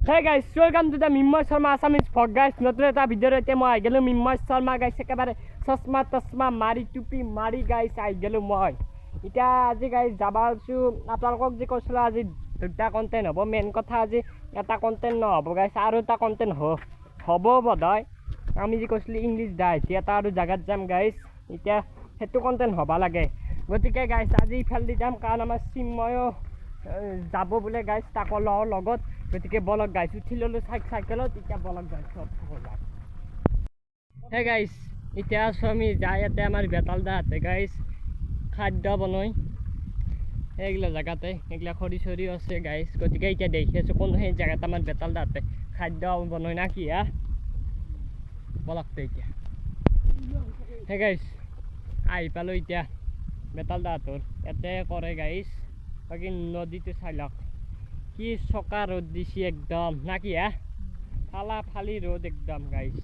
Hey guys, welcome to the Mimmoy Sharma Assamese vlog guys. নতুন এটা ভিডিঅ'ত এতিয়া মই আহি গ'লোঁ মিন্ময় শৰ্মা গাইছ একেবাৰে চশমা তচমা মাৰি টুপি মাৰি গাইছ আহি গ'লোঁ মই এতিয়া আজি গাইছ যাব আছোঁ আপোনালোকক যে কৈছিলোঁ আজি দুটা কণ্টেণ্ট হ'ব মেইন কথা আজি এটা কণ্টেণ্ট নহ'ব গাইছ আৰু এটা কণ্টেণ্ট হ হ'ব বোধহয় আমি যে কৈছিলোঁ ইংলিছ এতিয়া এটা আৰু জেগাত যাম গাইছ এতিয়া সেইটো কণ্টেণ্ট হ'ব লাগে গতিকে গাইছ আজি ইফালেদি যাম কাৰণ আমাৰ চিন্ময়ো যাব বোলে গাইছ তাকো লওঁ লগত গতিকে বলক গাইছ উঠি ল'লোঁ চাইক চাইকেলত, এতিয়া বলক গাইছ চব চাব হে গাইছ এতিয়া আছোঁ আমি, যাই ইয়াতে আমাৰ বেতাল দাহঁতে গাইছ খাদ্য বনাই এইগিলা জেগাতে, এইগিলা খৰি চৰি আছে গাইছ গতিকে এতিয়া দেখি আছোঁ কোন সেই জেগাত আমাৰ বেতাল দাহঁতে খাদ্য বনাই না কি হা বলক তে এতিয়া। হে গাইছ আহি পালোঁ এতিয়া বেতাল দাহঁতৰ ইয়াতে কৰে গাইছ বাকী নদীটো চাই লওক। কি চকা ৰ'দ দিছে একদম, না কি, হা? ফালা ফালি ৰ'দ একদম গাইছ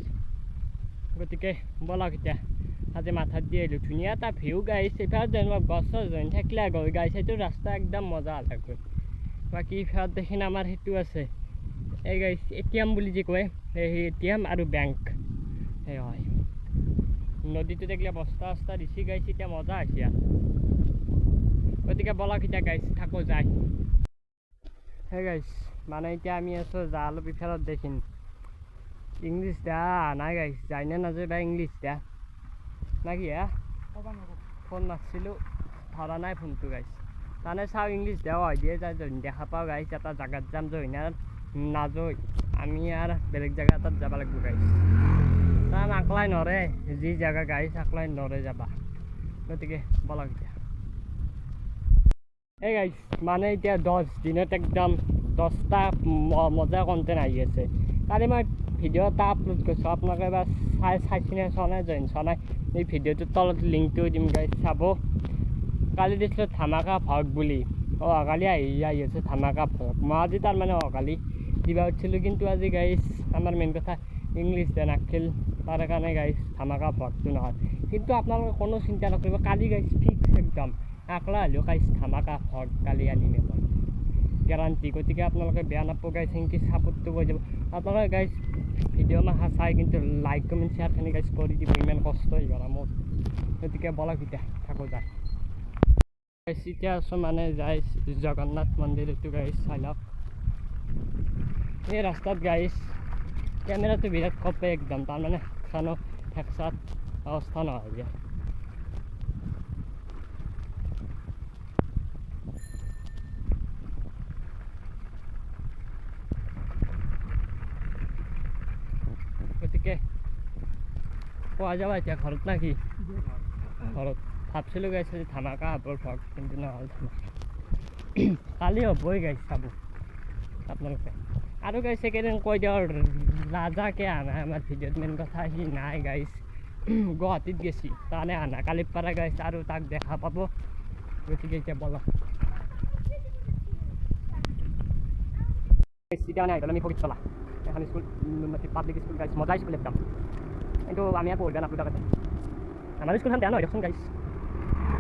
গতিকে, বলক এতিয়া, আজি মাথাত দি আহিলোঁ। ধুনীয়া এটা ভিউ গাইছ ইফালে যেনিবা গছ চছ জইন থাকিলে গৈ গাইছ সেইটো ৰাস্তা একদম মজা লাগবে বাকী ইফালে দেখি আমাৰ সেইটো আছে। এই গাইছ এ টি এম বুলি যে কয় সেই এ টি এম আৰু বেংক সেই হয়। নদীটো দেখিলে বস্তা চস্তা দিছি গাইছ এতিয়া মজা হৈছে গতিকে বলক এতিয়া গাইছ থাকোঁ যায় গাইছ মানে এতিয়া আমি আছোঁ জাল বিফালত দেখিম ইংলিছ দা নাই গাইছ যায় নে নাযায় বা ইংলিছ দা না কি হা ফোন মাৰিছিলোঁ ধৰা নাই ফোনটো গাইছ তাৰমানে চাওঁ ইংলিছ দেও দিয়ে যায় দেখা পাওঁ গাইছ এটা জেগাত যাম জইন আৰু নাযায় আমি আৰু বেলেগ জেগা এটাত যাব লাগিব গাইছ তাৰ আকলাই নৰে যি জেগা গাইছ আকলাই নৰে যাবা। গতিকে বলক এতিয়া। এই মানে এতিয়া দহ দিনত একদম দহটা মজা কণ্টেণ্ট আহি আছে। কালি মই ভিডিঅ' এটা আপলোড কৰিছোঁ আপোনালোকে এবাৰ চাই চাইছিলে চোৱা নাই জইন চোৱা নাই? এই ভিডিঅ'টোৰ তলত লিংকটো দিম গাইছ চাব। কালি দিছিলোঁ ধামাকা ভগ বুলি। অহাকালি আহি আহি আছে ধামাকা ভগ মই আজি তাৰমানে অহাকালি দিবা উঠিছিলোঁ কিন্তু আজি গাইছ আমাৰ মেইন কথা ইংলিছ দে নাখিল তাৰ কাৰণে গাইছ ধামাকা ভগটো নহয়। কিন্তু আপোনালোকে কোনো চিন্তা নকৰিব। কালি গাইছ ফিক্স একদম। আকলা হ'লেও গাইছ ধামাকা ভগ কালি আনিমে মই গেৰাণ্টি গতিকে আপোনালোকে বেয়া নাপাব গাইছ সেনেকৈ ছাপোৰ্টটো কৰি যাব। আপোনালোকে গাইছ ভিডিঅ' মাখা চাই কিন্তু লাইক কমেণ্ট শ্বেয়াৰখিনি গাইছ কৰি দিব ইমান কষ্ট হৈ কৰা মোৰ। গতিকে বলক এতিয়া থাকোঁ যায় গাইছ এতিয়া আছোঁ মানে যাই জগন্নাথ মন্দিৰটো গাইছ চাই লওক। এই ৰাস্তাত গাইছ কেমেৰাটো বিৰাট কপে একদম তাৰমানে খানো ঠেকচাত অৱস্থা নহয় যে গতিকে পোৱা যাব এতিয়া ঘৰত না কি? ঘৰত ভাবছিলোঁ গাইছে যে ধামাকা হ'বৰ ভগ কিন্তু নহ'ল ধামাকা। কালি হ'বই গাইছ চাব। আপোনালোকে। আৰু গাইছে কেইদিন কৈ দিওঁ ৰাজাকে আনা আমাৰ ভিডিঅ'ত মেইন কথা সি নাই গাইছ। গুৱাহাটীত গেছি তাৰমানে আনা। কালিৰ পৰা গাইছ আৰু তাক দেখা পাব। গতিকে এতিয়া নাই আমি ফকিত চলা। এখন স্কুল পাব্লিক স্কুল গাইছ মজা স্কুল একদম। কিন্তু আমি আর পড়বে না আপনার কাছে আমার স্কুলখান দেওয়া নয় দেখুন গাইস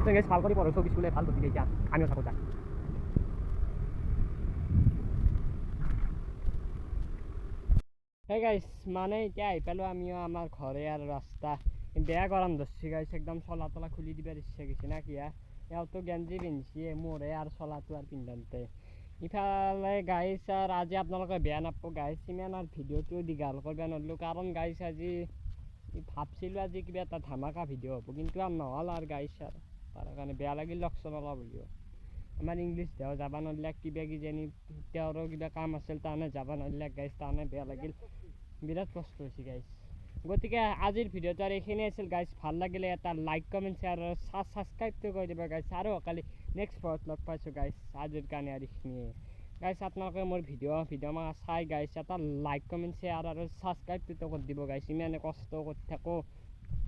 তো গাইস ভালো করে পড়ো সব স্কুলে ভালো গতিকে এতিয়া। আমিও থাকো যাক হে গাইছ মানে এতিয়া আহি পালোঁ আমিও আমাৰ ঘৰে আৰু ৰাস্তা। বেয়া গৰম ধৰছি গাইছ একদম চলা তলা খুলি দিবা ইচ্ছা গৈছে না কিয়া এওঁতো গেঞ্জি পিন্ধিছে, মোৰে আৰু চলাটো আৰু পিন্ধানতে ইফালে গাইছ আৰু আজি আপোনালোকে বেয়া নাপাব গাইছ ইমান আৰু ভিডিঅ'টো দীঘল কৰিব নোৱাৰিলোঁ। কাৰণ গাইছ আজি ভাবছিলোঁ আজি কিবা এটা ধামাকা ভিডিঅ' হ'ব কিন্তু আৰু নহ'ল আৰু গাইছ আৰু। তাৰ কাৰণে বেয়া লাগিল লকচোন অলপ হ'লেও আমাৰ ইংলিছ দেও যাব নোৱাৰিলে কিবা কিজানি তেওঁৰো কিবা কাম আছিল তাৰমানে যাব নোৱাৰিলে গাইছ তাৰমানে বেয়া লাগিল। বিৰাট কষ্ট হৈছে গাইছ গতিকে আজিৰ ভিডিঅ'টো আৰু এইখিনিয়ে আছিল গাইছ ভাল লাগিলে এটা লাইক কমেণ্ট শ্বেয়াৰ আৰু ছাবস্ক্ৰাইবটো কৰি দিব গাইছ আৰু কালি নেক্সট পৰত লগ পাইছোঁ গাইছ আজিৰ কাৰণে আৰু এইখিনিয়ে। গাইছ আপোনালোকে মোৰ ভিডিঅ' ভিডিঅ' মাখা চাই গাইছ এটা লাইক কমেণ্ট শ্বেয়াৰ আৰু ছাবস্ক্ৰাইবটো কৰি দিব গাইছ ইমানে কষ্ট কৰি থাকোঁ।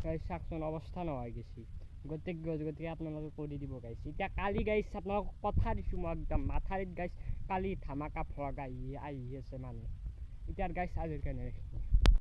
গাইছ চাওকচোন অৱস্থা নহয় গেছি গতিকে গতিকে আপোনালোকে কৰি দিব গাইছ এতিয়া কালি গাইছ আপোনালোকক কথা দিছোঁ মই একদম মাথাৰিত গাইছ কালি ধামাকা ভ্লগ আহি আহি আছে মানে। এতিয়া গাইছ আজিৰ কাৰণে এইখিনিয়ে।